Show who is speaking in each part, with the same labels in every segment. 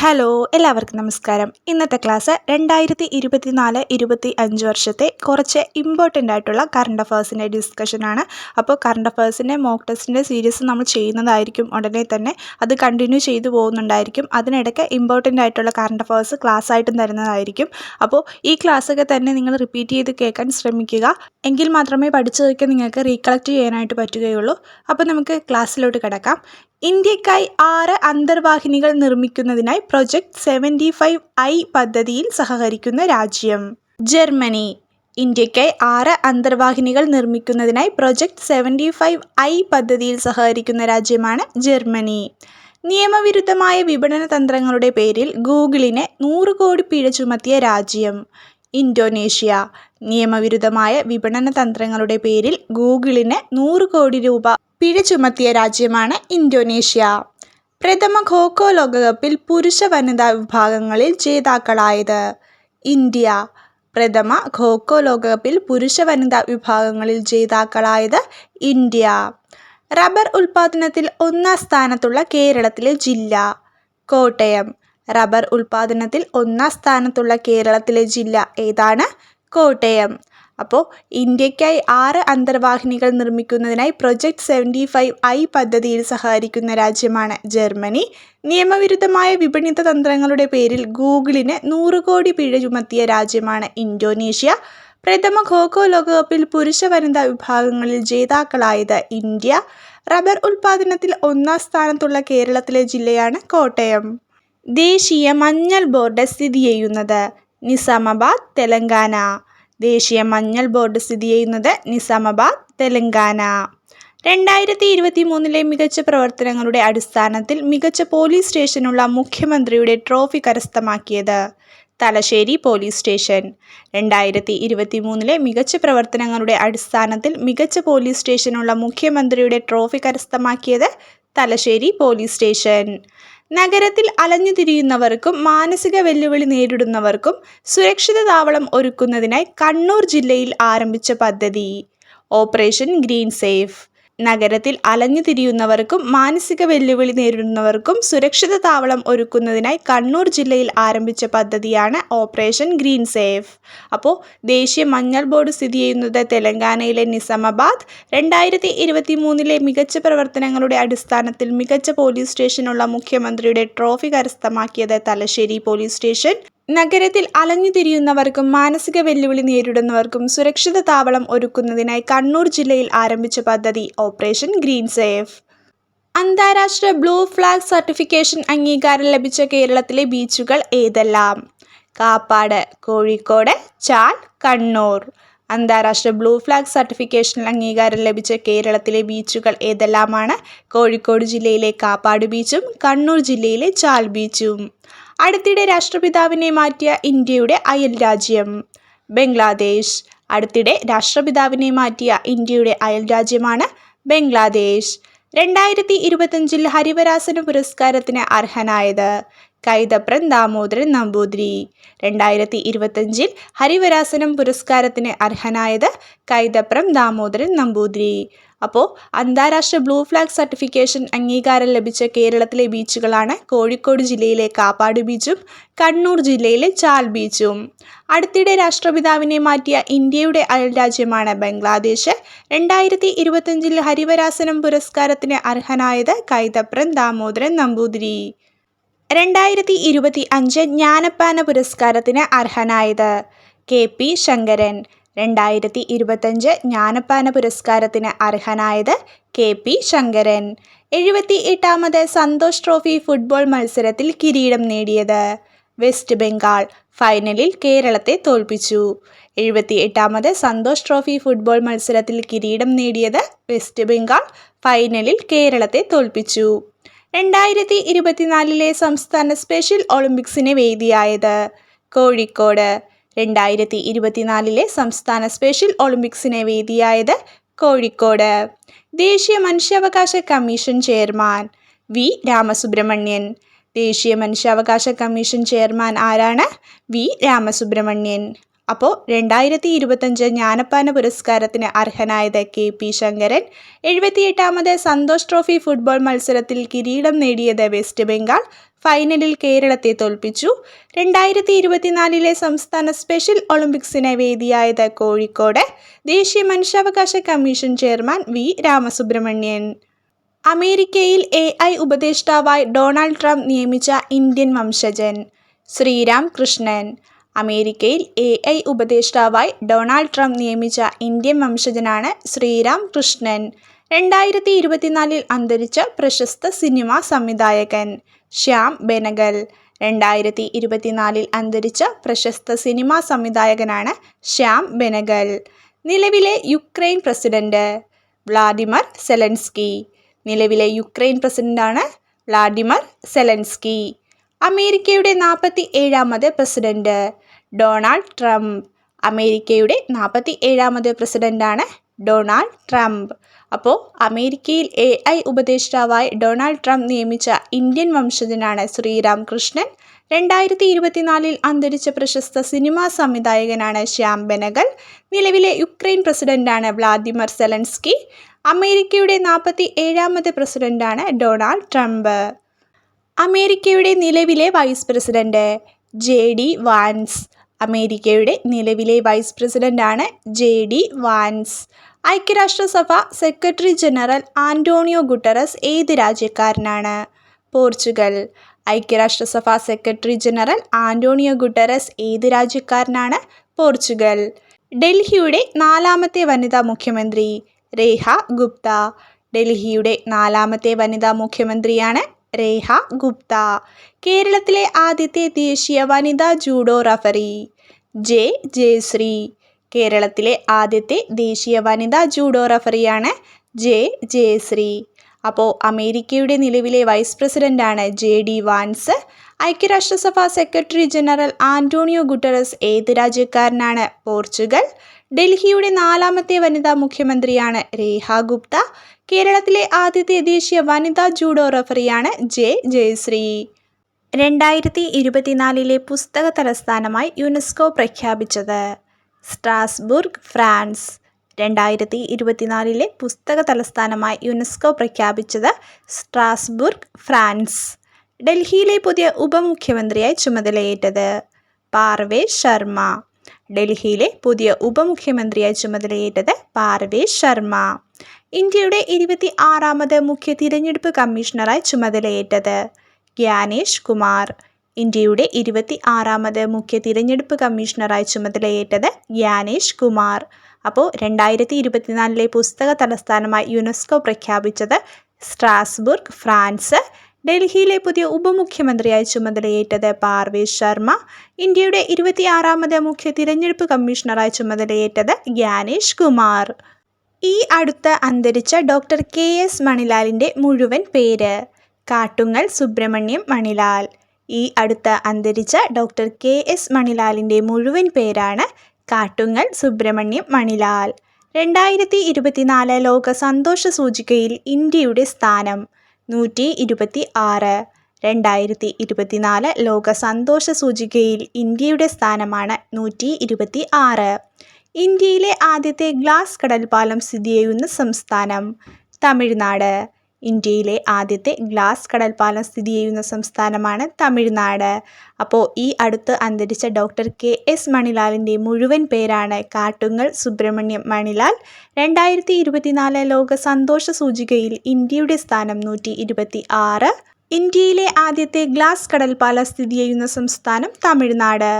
Speaker 1: Hello എല്ലാവർക്കും നമസ്കാരം. ഇന്നത്തെ ക്ലാസ് രണ്ടായിരത്തി ഇരുപത്തിനാല് ഇരുപത്തി അഞ്ച് വർഷത്തെ കുറച്ച് ഇമ്പോർട്ടന്റ് ആയിട്ടുള്ള കറണ്ട് അഫേഴ്സിന്റെ ഡിസ്കഷനാണ് അപ്പോൾ കറണ്ട് അഫേഴ്സിന്റെ മോക്ക് ടെസ്റ്റിന്റെ സീരീസ് നമ്മൾ ചെയ്യുന്നതായിരിക്കും ഉടനെ തന്നെ. അത് കണ്ടിന്യൂ ചെയ്തു പോകുന്നുണ്ടായിരിക്കും. അതിനിടയ്ക്ക് ഇമ്പോർട്ടന്റ് ആയിട്ടുള്ള കറണ്ട് അഫേഴ്സ് ക്ലാസ് ആയിട്ടും തരുന്നതായിരിക്കും. അപ്പോൾ ഈ ക്ലാസ്സൊക്കെ തന്നെ നിങ്ങൾ റിപ്പീറ്റ് ചെയ്ത് കേൾക്കാൻ ശ്രമിക്കുക. എങ്കിൽ മാത്രമേ പഠിച്ചതൊക്കെ നിങ്ങൾക്ക് റീകളക്ട് ചെയ്യാനായിട്ട് പറ്റുകയുള്ളൂ. അപ്പോൾ നമുക്ക് ക്ലാസ്സിലോട്ട് കിടക്കാം. ഇന്ത്യക്കായി ആറ് അന്തർവാഹിനികൾ നിർമ്മിക്കുന്നതിനായി പ്രൊജക്ട് സെവന്റി ഫൈവ് ഐ പദ്ധതിയിൽ സഹകരിക്കുന്ന രാജ്യം. ജർമ്മനി. ഇന്ത്യക്കായി ആറ് അന്തർവാഹിനികൾ നിർമ്മിക്കുന്നതിനായി പ്രൊജക്ട് സെവന്റി ഫൈവ് ഐ പദ്ധതിയിൽ സഹകരിക്കുന്ന രാജ്യമാണ് ജർമ്മനി. നിയമവിരുദ്ധമായ വിപണന തന്ത്രങ്ങളുടെ പേരിൽ ഗൂഗിളിനെ നൂറ് കോടി പിഴ ചുമത്തിയ രാജ്യം. ഇന്തോനേഷ്യ. നിയമവിരുദ്ധമായ വിപണന തന്ത്രങ്ങളുടെ പേരിൽ ഗൂഗിളിന് നൂറ് കോടി രൂപ പിഴ ചുമത്തിയ രാജ്യമാണ് ഇന്തോനേഷ്യ. പ്രഥമ ഖോഖോ ലോകകപ്പിൽ പുരുഷ വനിതാ വിഭാഗങ്ങളിൽ ജേതാക്കളായത് ഇന്ത്യ. പ്രഥമ ഖോഖോ ലോകകപ്പിൽ പുരുഷ വനിതാ വിഭാഗങ്ങളിൽ ജേതാക്കളായത് ഇന്ത്യ. റബ്ബർ ഉൽപാദനത്തിൽ ഒന്നാം സ്ഥാനത്തുള്ള കേരളത്തിലെ ജില്ല. കോട്ടയം. റബ്ബർ ഉൽപാദനത്തിൽ ഒന്നാം സ്ഥാനത്തുള്ള കേരളത്തിലെ ജില്ല ഏതാണ്? കോട്ടയം. അപ്പോൾ ഇന്ത്യയ്ക്കായി ആറ് അന്തർവാഹിനികൾ നിർമ്മിക്കുന്നതിനായി പ്രൊജക്ട് സെവന്റി ഫൈവ് ഐ പദ്ധതിയിൽ സഹകരിക്കുന്ന രാജ്യമാണ് ജർമ്മനി. നിയമവിരുദ്ധമായ വിപണിത തന്ത്രങ്ങളുടെ പേരിൽ ഗൂഗിളിന് നൂറ് കോടി പിഴ ചുമത്തിയ രാജ്യമാണ് ഇന്തോനേഷ്യ. പ്രഥമ ഖോഖോ ലോകകപ്പിൽ പുരുഷ വനിതാ വിഭാഗങ്ങളിൽ ജേതാക്കളായത് ഇന്ത്യ. റബ്ബർ ഉൽപ്പാദനത്തിൽ ഒന്നാം സ്ഥാനത്തുള്ള കേരളത്തിലെ ജില്ലയാണ് കോട്ടയം. ദേശീയ മഞ്ഞൾ ബോർഡ് സ്ഥിതി ചെയ്യുന്നത് നിസാമാബാദ് തെലങ്കാന. ദേശീയ മഞ്ഞൾ ബോർഡ് സ്ഥിതി ചെയ്യുന്നത് നിസാമാബാദ് തെലങ്കാന. രണ്ടായിരത്തി ഇരുപത്തി മൂന്നിലെ മികച്ച പ്രവർത്തനങ്ങളുടെ അടിസ്ഥാനത്തിൽ മികച്ച പോലീസ് സ്റ്റേഷനുള്ള മുഖ്യമന്ത്രിയുടെ ട്രോഫി കരസ്ഥമാക്കിയത് തലശ്ശേരി പോലീസ് സ്റ്റേഷൻ. രണ്ടായിരത്തി ഇരുപത്തി മൂന്നിലെ മികച്ച പ്രവർത്തനങ്ങളുടെ അടിസ്ഥാനത്തിൽ മികച്ച പോലീസ് സ്റ്റേഷനുള്ള മുഖ്യമന്ത്രിയുടെ ട്രോഫി കരസ്ഥമാക്കിയത് തലശ്ശേരി പോലീസ് സ്റ്റേഷൻ. നഗരത്തിൽ അലഞ്ഞുതിരിയുന്നവർക്കും മാനസിക വെല്ലുവിളി നേരിടുന്നവർക്കും സുരക്ഷിത താവളം ഒരുക്കുന്നതിനായി കണ്ണൂർ ജില്ലയിൽ ആരംഭിച്ച പദ്ധതി. Operation green safe. നഗരത്തിൽ അലഞ്ഞു തിരിയുന്നവർക്കും മാനസിക വെല്ലുവിളി നേരിടുന്നവർക്കും സുരക്ഷിത താവളം ഒരുക്കുന്നതിനായി കണ്ണൂർ ജില്ലയിൽ ആരംഭിച്ച പദ്ധതിയാണ് ഓപ്പറേഷൻ ഗ്രീൻ സേഫ്. അപ്പോൾ ദേശീയ മഞ്ഞൾ ബോർഡ് സ്ഥിതി ചെയ്യുന്നത് തെലങ്കാനയിലെ നിസാമാബാദ്. രണ്ടായിരത്തി ഇരുപത്തി മൂന്നിലെ മികച്ച പ്രവർത്തനങ്ങളുടെ അടിസ്ഥാനത്തിൽ മികച്ച പോലീസ് സ്റ്റേഷനുള്ള മുഖ്യമന്ത്രിയുടെ ട്രോഫി കരസ്ഥമാക്കിയത് തലശ്ശേരി പോലീസ് സ്റ്റേഷൻ. നഗരത്തിൽ അലഞ്ഞുതിരിയുന്നവർക്കും മാനസിക വെല്ലുവിളി നേരിടുന്നവർക്കും സുരക്ഷിത താവളം ഒരുക്കുന്നതിനായി കണ്ണൂർ ജില്ലയിൽ ആരംഭിച്ച പദ്ധതി ഓപ്പറേഷൻ ഗ്രീൻ സേഫ്. അന്താരാഷ്ട്ര ബ്ലൂ ഫ്ലാഗ് സർട്ടിഫിക്കേഷൻ അംഗീകാരം ലഭിച്ച കേരളത്തിലെ ബീച്ചുകൾ ഏതെല്ലാം? കാപ്പാട് കോഴിക്കോട് ചാൽ കണ്ണൂർ. അന്താരാഷ്ട്ര ബ്ലൂ ഫ്ലാഗ് സർട്ടിഫിക്കേഷൻ അംഗീകാരം ലഭിച്ച കേരളത്തിലെ ബീച്ചുകൾ ഏതെല്ലാമാണ്? കോഴിക്കോട് ജില്ലയിലെ കാപ്പാട് ബീച്ചും കണ്ണൂർ ജില്ലയിലെ ചാൽ ബീച്ചും. അടുത്തിടെ രാഷ്ട്രപിതാവിനെ മാറ്റിയ ഇന്ത്യയുടെ അയൽ രാജ്യം. ബംഗ്ലാദേശ്. അടുത്തിടെ രാഷ്ട്രപിതാവിനെ മാറ്റിയ ഇന്ത്യയുടെ അയൽ രാജ്യമാണ് ബംഗ്ലാദേശ്. രണ്ടായിരത്തി ഇരുപത്തഞ്ചിൽ ഹരിവരാസന പുരസ്കാരത്തിന് അർഹനായത്. കൈതപ്രൻ ദാമോദരൻ നമ്പൂതിരി. രണ്ടായിരത്തി ഇരുപത്തഞ്ചിൽ ഹരിവരാസനം പുരസ്കാരത്തിന് അർഹനായത് കൈതപ്രം ദാമോദരൻ നമ്പൂതിരി. അപ്പോൾ അന്താരാഷ്ട്ര ബ്ലൂ ഫ്ലാഗ് സർട്ടിഫിക്കേഷൻ അംഗീകാരം ലഭിച്ച കേരളത്തിലെ ബീച്ചുകളാണ് കോഴിക്കോട് ജില്ലയിലെ കാപ്പാട് ബീച്ചും കണ്ണൂർ ജില്ലയിലെ ചാൽ ബീച്ചും. അടുത്തിടെ രാഷ്ട്രപിതാവിനെ മാറ്റിയ ഇന്ത്യയുടെ അയൽരാജ്യമാണ് ബംഗ്ലാദേശ്. രണ്ടായിരത്തി ഇരുപത്തഞ്ചിൽ ഹരിവരാസനം പുരസ്കാരത്തിന് അർഹനായത് കൈതപ്രൻ ദാമോദരൻ നമ്പൂതിരി. രണ്ടായിരത്തി ഇരുപത്തി അഞ്ച് ജ്ഞാനപ്പാന പുരസ്കാരത്തിന് അർഹനായത് കെ പി ശങ്കരൻ. രണ്ടായിരത്തി ഇരുപത്തഞ്ച് ജ്ഞാനപ്പാന പുരസ്കാരത്തിന് അർഹനായത് കെ പി ശങ്കരൻ. എഴുപത്തി എട്ടാമത് സന്തോഷ് ട്രോഫി ഫുട്ബോൾ മത്സരത്തിൽ കിരീടം നേടിയത് വെസ്റ്റ് ബംഗാൾ ഫൈനലിൽ കേരളത്തെ തോൽപ്പിച്ചു. എഴുപത്തി എട്ടാമത് സന്തോഷ് ട്രോഫി ഫുട്ബോൾ മത്സരത്തിൽ കിരീടം നേടിയത് വെസ്റ്റ് ബംഗാൾ ഫൈനലിൽ കേരളത്തെ തോൽപ്പിച്ചു. രണ്ടായിരത്തി ഇരുപത്തിനാലിലെ സംസ്ഥാന സ്പെഷ്യൽ ഒളിമ്പിക്സിന് വേദിയായത്. കോഴിക്കോട് രണ്ടായിരത്തി ഇരുപത്തിനാലിലെ സംസ്ഥാന സ്പെഷ്യൽ ഒളിമ്പിക്സിന് വേദിയായത് കോഴിക്കോട്. ദേശീയ മനുഷ്യാവകാശ കമ്മീഷൻ ചെയർമാൻ വി. രാമസുബ്രഹ്മണ്യൻ. ദേശീയ മനുഷ്യാവകാശ കമ്മീഷൻ ചെയർമാൻ ആരാണ്? വി. രാമസുബ്രഹ്മണ്യൻ. അപ്പോൾ രണ്ടായിരത്തി ഇരുപത്തഞ്ച് ജ്ഞാനപ്പാന പുരസ്കാരത്തിന് അർഹനായത് കെ പി ശങ്കരൻ. എഴുപത്തിയെട്ടാമത് സന്തോഷ് ട്രോഫി ഫുട്ബോൾ മത്സരത്തിൽ കിരീടം നേടിയത് വെസ്റ്റ് ബംഗാൾ. ഫൈനലിൽ കേരളത്തെ തോൽപ്പിച്ചു. രണ്ടായിരത്തി ഇരുപത്തിനാലിലെ സംസ്ഥാന സ്പെഷ്യൽ ഒളിമ്പിക്സിന് വേദിയായത് കോഴിക്കോട്. ദേശീയ മനുഷ്യാവകാശ കമ്മീഷൻ ചെയർമാൻ വി രാമസുബ്രഹ്മണ്യൻ. അമേരിക്കയിൽ എ ഐ ഉപദേഷ്ടാവായി ഡൊണാൾഡ് ട്രംപ് നിയമിച്ച ഇന്ത്യൻ വംശജൻ ശ്രീരാം കൃഷ്ണൻ. അമേരിക്കയിൽ എ ഐ ഉപദേഷ്ടാവായി ഡൊണാൾഡ് ട്രംപ് നിയമിച്ച ഇന്ത്യൻ വംശജനാണ് ശ്രീരാം കൃഷ്ണൻ രണ്ടായിരത്തി ഇരുപത്തിനാലിൽ അന്തരിച്ച പ്രശസ്ത സിനിമാ സംവിധായകൻ ശ്യാം ബെനഗൽ. രണ്ടായിരത്തി ഇരുപത്തിനാലിൽ അന്തരിച്ച പ്രശസ്ത സിനിമാ സംവിധായകനാണ് ശ്യാം ബെനഗൽ. നിലവിലെ യുക്രൈൻ പ്രസിഡന്റ് വ്ളാഡിമർ സെലൻസ്കി. നിലവിലെ യുക്രൈൻ പ്രസിഡന്റാണ് വ്ളാഡിമർ സെലൻസ്കി. അമേരിക്കയുടെ നാൽപ്പത്തി ഏഴാമത് പ്രസിഡന്റ്. ഡൊണാൾഡ് ട്രംപ് അമേരിക്കയുടെ നാൽപ്പത്തി ഏഴാമത് പ്രസിഡന്റാണ് ഡൊണാൾഡ് ട്രംപ്. അപ്പോൾ അമേരിക്കയിൽ എ ഐ ഉപദേഷ്ടാവായി ഡൊണാൾഡ് ട്രംപ് നിയമിച്ച ഇന്ത്യൻ വംശജനാണ് ശ്രീറാം കൃഷ്ണൻ രണ്ടായിരത്തി ഇരുപത്തിനാലിൽ അന്തരിച്ച പ്രശസ്ത സിനിമാ സംവിധായകനാണ് ശ്യാം ബെനഗൽ. നിലവിലെ യുക്രൈൻ പ്രസിഡന്റാണ് വ്ളാദിമർ സെലൻസ്കി. അമേരിക്കയുടെ നാൽപ്പത്തി ഏഴാമത് പ്രസിഡന്റാണ് ഡൊണാൾഡ് ട്രംപ്. അമേരിക്കയുടെ നിലവിലെ vice president J D Vance. അമേരിക്കയുടെ നിലവിലെ വൈസ് പ്രസിഡന്റാണ് ജെ ഡി വാൻസ്. ഐക്യരാഷ്ട്രസഭ സെക്രട്ടറി ജനറൽ ആന്റോണിയോ ഗുട്ടറസ് ഏത് രാജ്യക്കാരനാണ്? പോർച്ചുഗൽ. ഐക്യരാഷ്ട്രസഭ സെക്രട്ടറി ജനറൽ ആന്റോണിയോ ഗുട്ടറസ് ഏത് രാജ്യക്കാരനാണ്? പോർച്ചുഗൽ. ഡൽഹിയുടെ നാലാമത്തെ വനിതാ മുഖ്യമന്ത്രി രേഹ ഗുപ്ത. ഡൽഹിയുടെ നാലാമത്തെ വനിതാ മുഖ്യമന്ത്രിയാണ് രേഖ ഗുപ്ത. കേരളത്തിലെ ആദ്യത്തെ ദേശീയ വനിതാ ജൂഡോ റഫറി. ജെ. ജയശ്രീ. കേരളത്തിലെ ആദ്യത്തെ ദേശീയ വനിതാ ജൂഡോ റഫറിയാണ് ജെ. ജയശ്രീ. അപ്പോൾ അമേരിക്കയുടെ നിലവിലെ വൈസ് പ്രസിഡന്റാണ് ജെ. ഡി. വാൻസ്. ഐക്യരാഷ്ട്രസഭ സെക്രട്ടറി ജനറൽ ആന്റോണിയോ ഗുട്ടറസ് ഏത് രാജ്യക്കാരനാണ്? പോർച്ചുഗൽ. ഡൽഹിയുടെ നാലാമത്തെ വനിതാ മുഖ്യമന്ത്രിയാണ് രേഹ ഗുപ്ത. കേരളത്തിലെ ആദ്യത്തെ ദേശീയ വനിതാ ജൂഡോ റഫറിയാണ് ജെ ജയശ്രീ. രണ്ടായിരത്തി ഇരുപത്തിനാലിലെ പുസ്തക തലസ്ഥാനമായി യുനെസ്കോ പ്രഖ്യാപിച്ചത്. Strasbourg France. രണ്ടായിരത്തി ഇരുപത്തിനാലിലെ പുസ്തക തലസ്ഥാനമായി യുനെസ്കോ പ്രഖ്യാപിച്ചത് സ്ട്രാസ്ബുർഗ് ഫ്രാൻസ്. ഡൽഹിയിലെ പുതിയ ഉപമുഖ്യമന്ത്രിയായി ചുമതലയേറ്റത് പാർവേ ശർമ്മ. ഡൽഹിയിലെ പുതിയ ഉപമുഖ്യമന്ത്രിയായി ചുമതലയേറ്റത് പാർവേഷ് ശർമ്മ. ഇന്ത്യയുടെ ഇരുപത്തി ആറാമത് മുഖ്യ തിരഞ്ഞെടുപ്പ് കമ്മീഷണറായി ചുമതലയേറ്റത് ഗ്യാനേഷ് കുമാർ. ഇന്ത്യയുടെ ഇരുപത്തി ആറാമത് മുഖ്യ തിരഞ്ഞെടുപ്പ് കമ്മീഷണറായി ചുമതലയേറ്റത് ഗ്യാനേഷ് കുമാർ. അപ്പോൾ രണ്ടായിരത്തി ഇരുപത്തിനാലിലെ പുസ്തക തലസ്ഥാനമായി യുനെസ്കോ പ്രഖ്യാപിച്ചത് സ്ട്രാസ്ബുർഗ് ഫ്രാൻസ്. ഡൽഹിയിലെ പുതിയ ഉപമുഖ്യമന്ത്രിയായി ചുമതലയേറ്റത് പാർവേഷ് ശർമ്മ ഇന്ത്യയുടെ ഇരുപത്തിയാറാമത് മുഖ്യ തിരഞ്ഞെടുപ്പ് കമ്മീഷണറായി ചുമതലയേറ്റത് ഗ്യാനേഷ് കുമാർ. ഈ അടുത്ത് അന്തരിച്ച ഡോക്ടർ കെ. എസ്. മണിലാലിന്റെ മുഴുവൻ പേര് കാട്ടുങ്ങൽ സുബ്രഹ്മണ്യം മണിലാൽ. ഈ അടുത്ത് അന്തരിച്ച ഡോക്ടർ കെ. എസ്. മണിലാലിന്റെ മുഴുവൻ പേരാണ് കാട്ടുങ്ങൽ സുബ്രഹ്മണ്യം മണിലാൽ. രണ്ടായിരത്തി ഇരുപത്തിനാല് ലോക സന്തോഷ സൂചികയിൽ ഇന്ത്യയുടെ സ്ഥാനം. നൂറ്റി ഇരുപത്തി ആറ് രണ്ടായിരത്തി ഇരുപത്തിനാല് ലോക സന്തോഷ സൂചികയിൽ ഇന്ത്യയുടെ സ്ഥാനമാണ് നൂറ്റി ഇരുപത്തി ആറ് ഇന്ത്യയിലെ ആദ്യത്തെ ഗ്ലാസ് കടൽപ്പാലം സ്ഥിതി ചെയ്യുന്ന സംസ്ഥാനം തമിഴ്നാട്. ഇന്ത്യയിലെ ആദ്യത്തെ ഗ്ലാസ് കടൽപ്പാലം സ്ഥിതി ചെയ്യുന്ന സംസ്ഥാനമാണ് തമിഴ്നാട്. അപ്പോൾ ഈ അടുത്ത് അന്തരിച്ച ഡോക്ടർ കെ എസ് മണിലാലിന്റെ മുഴുവൻ പേരാണ് കാട്ടുങ്ങൽ സുബ്രഹ്മണ്യം മണിലാൽ. രണ്ടായിരത്തി ഇരുപത്തിനാല് ലോക സന്തോഷ സൂചികയിൽ ഇന്ത്യയുടെ സ്ഥാനം നൂറ്റി ഇരുപത്തി ആറ് ഇന്ത്യയിലെ ആദ്യത്തെ ഗ്ലാസ് കടൽപ്പാലം സ്ഥിതി ചെയ്യുന്ന സംസ്ഥാനം തമിഴ്നാട്.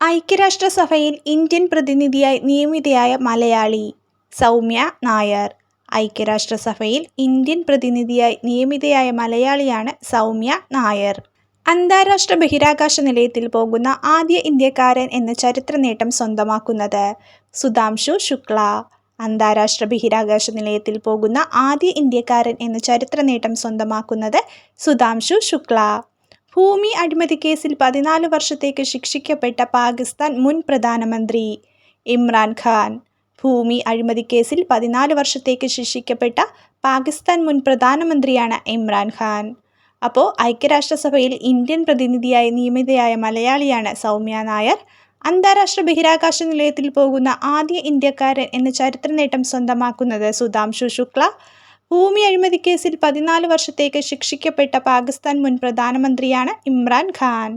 Speaker 1: ഐക്യരാഷ്ട്രസഭയിൽ ഇന്ത്യൻ പ്രതിനിധിയായി നിയമിതയായ മലയാളി സൗമ്യ നായർ. ഐക്യരാഷ്ട്രസഭയിൽ ഇന്ത്യൻ പ്രതിനിധിയായി നിയമിതയായ മലയാളിയാണ് സൗമ്യ നായർ. അന്താരാഷ്ട്ര ബഹിരാകാശ നിലയത്തിൽ പോകുന്ന ആദ്യ ഇന്ത്യക്കാരൻ എന്ന ചരിത്ര നേട്ടം സ്വന്തമാക്കുന്നത് സുധാംശു ശുക്ല. അന്താരാഷ്ട്ര ബഹിരാകാശ നിലയത്തിൽ പോകുന്ന ആദ്യ ഇന്ത്യക്കാരൻ എന്ന ചരിത്ര നേട്ടം സ്വന്തമാക്കുന്നത് സുധാംശു ശുക്ല. ഭൂമി അഴിമതി കേസിൽ പതിനാല് വർഷത്തേക്ക് ശിക്ഷിക്കപ്പെട്ട പാകിസ്ഥാൻ മുൻ പ്രധാനമന്ത്രി ഇമ്രാൻഖാൻ ഭൂമി അഴിമതിക്കേസിൽ പതിനാല് വർഷത്തേക്ക് ശിക്ഷിക്കപ്പെട്ട പാകിസ്ഥാൻ മുൻ പ്രധാനമന്ത്രിയാണ് ഇമ്രാൻഖാൻ അപ്പോൾ ഐക്യരാഷ്ട്രസഭയിൽ ഇന്ത്യൻ പ്രതിനിധിയായി നിയമിതയായ മലയാളിയാണ് സൗമ്യ നായർ. അന്താരാഷ്ട്ര ബഹിരാകാശ നിലയത്തിൽ പോകുന്ന ആദ്യ ഇന്ത്യക്കാരൻ എന്ന ചരിത്ര നേട്ടം സ്വന്തമാക്കുന്നത് സുധാംശു ശുക്ല. ഭൂമി അഴിമതി കേസിൽ പതിനാല് വർഷത്തേക്ക് ശിക്ഷിക്കപ്പെട്ട പാകിസ്ഥാൻ മുൻ പ്രധാനമന്ത്രിയാണ് ഇമ്രാൻ ഖാൻ.